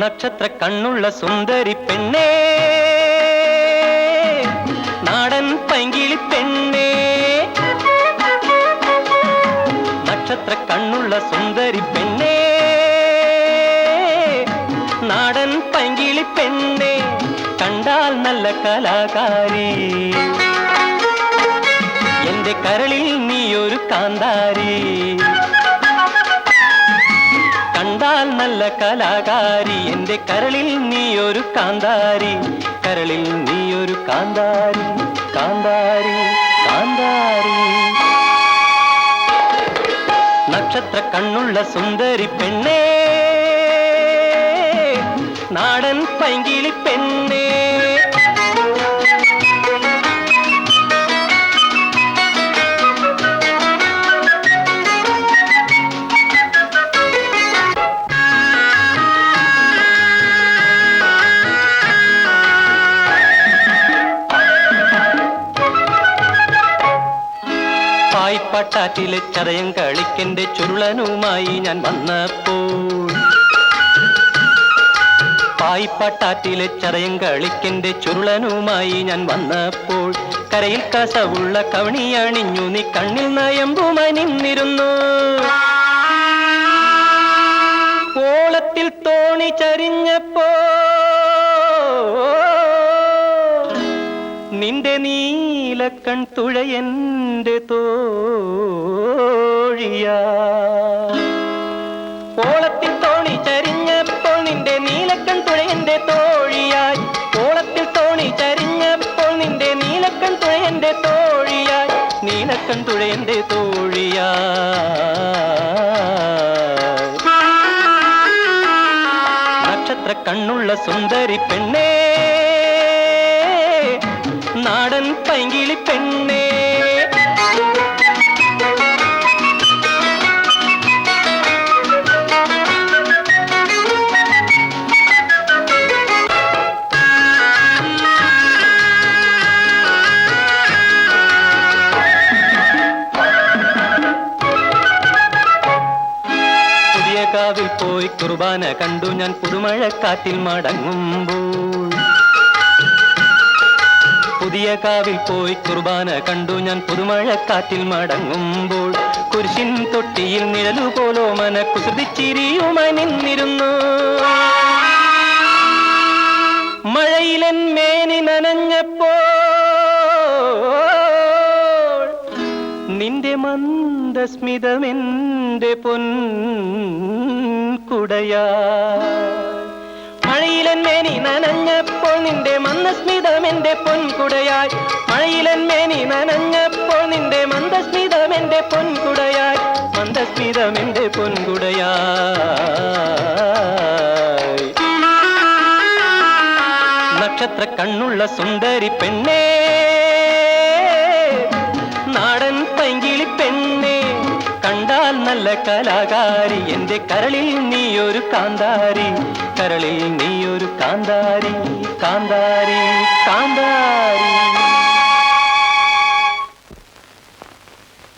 നക്ഷത്ര കണ്ണുള്ള സുന്ദരി പെണ്ണേ. കണ്ണുള്ള സുന്ദരി പെണ്ണേ. നാടൻ പൈങ്കിളി പെണ്ണേ കണ്ടാൽ നല്ല കലാകാരി. എന്റെ കരളിൽ നീ ഒരു കാന്താരി. കണ്ടാൽ നല്ല കലാകാരി എന്റെ കരളിൽ നീ ഒരു കാന്താരി. കരളിൽ നീ ഒരു കാന്താരി കാന്താരി കാന്താരി. നക്ഷത്ര കണ്ണുള്ള സുന്ദരി പെണ്ണേ നാടൻ പൈങ്കിളി പെണ്ണേ പായ്പട്ടാറ്റിലെ ചതയം കളിക്കന്റെ ചുരുളനുമായി ഞാൻ വന്നപ്പോൾ. പായിപ്പാട്ടാറ്റിലെ ചതയം കളിക്കന്റെ ചുരുളനുമായി ഞാൻ വന്നപ്പോൾ. കരയിൽ കസവുള്ള കവണി അണിഞ്ഞു നീ കണ്ണിൽ നയമ്പുമനിന്നിരുന്നു ഓളത്തിൽ തോണി ചരിഞ്ഞപ്പോ നീലക്കൺ തുഴയന്റെ തോഴിയ. ഓളത്തിൽ തോണി ചരിഞ്ഞപ്പോൾ നിന്റെ നീലക്കൺ തുഴയന്റെ തോഴിയായി. ഓളത്തിൽ തോണി ചരിഞ്ഞപ്പോൾ നിന്റെ നീലക്കൺ തുഴയന്റെ തോഴിയായി. നീലക്കൺ തുഴയന്റെ തോഴിയായി നക്ഷത്ര കണ്ണുള്ള സുന്ദരി പെണ്ണേ. നാടൻ പൈങ്കിളി പെണ്ണേ. കാവിൽ പോയി കുർബാന കണ്ടു ഞാൻ പുതുമഴക്കാറ്റിൽ മടങ്ങുമ്പോൾ പുതിയ കാവിൽ പോയി കുർബാന കണ്ടു ഞാൻ പുതുമഴക്കാറ്റിൽ മടങ്ങുമ്പോൾ. കുരിശിൻ തൊട്ടിയിൽ നിഴലു പോലോ മന കുസൃതിച്ചിരിയുമായി നിന്നിരുന്നു. മഴയിലൻ മേനി നനഞ്ഞപ്പോൾ. നിന്റെ മന്ദസ്മിതമെന്റെ പൊൻ കുടയാ മഴയിലൻ മേനി നിന്റെ മന്ദസ്മിതം മന്ദസ്മിതമെന്റെ പൊൻകുടയായി മഴയിലന്മേനി നനഞ്ഞപ്പോൾ നിന്റെ മന്ദസ്മിതം മന്ദസ്മിതമെന്റെ പൊൻകുടയായി മന്ദസ്മിതമെന്റെ പൊൻകുടയായി നക്ഷത്ര കണ്ണുള്ള സുന്ദരി പെണ്ണേ. നാടൻ പൈങ്കിളി പെണ്ണേ. കണ്ടാൽ നല്ല കലാകാരി എന്റെ കരളിൽ നീയൊരു കാന്താരി. കരളിൽ നീയൊരു കാന്താരി. കാന്താരി കാന്താരി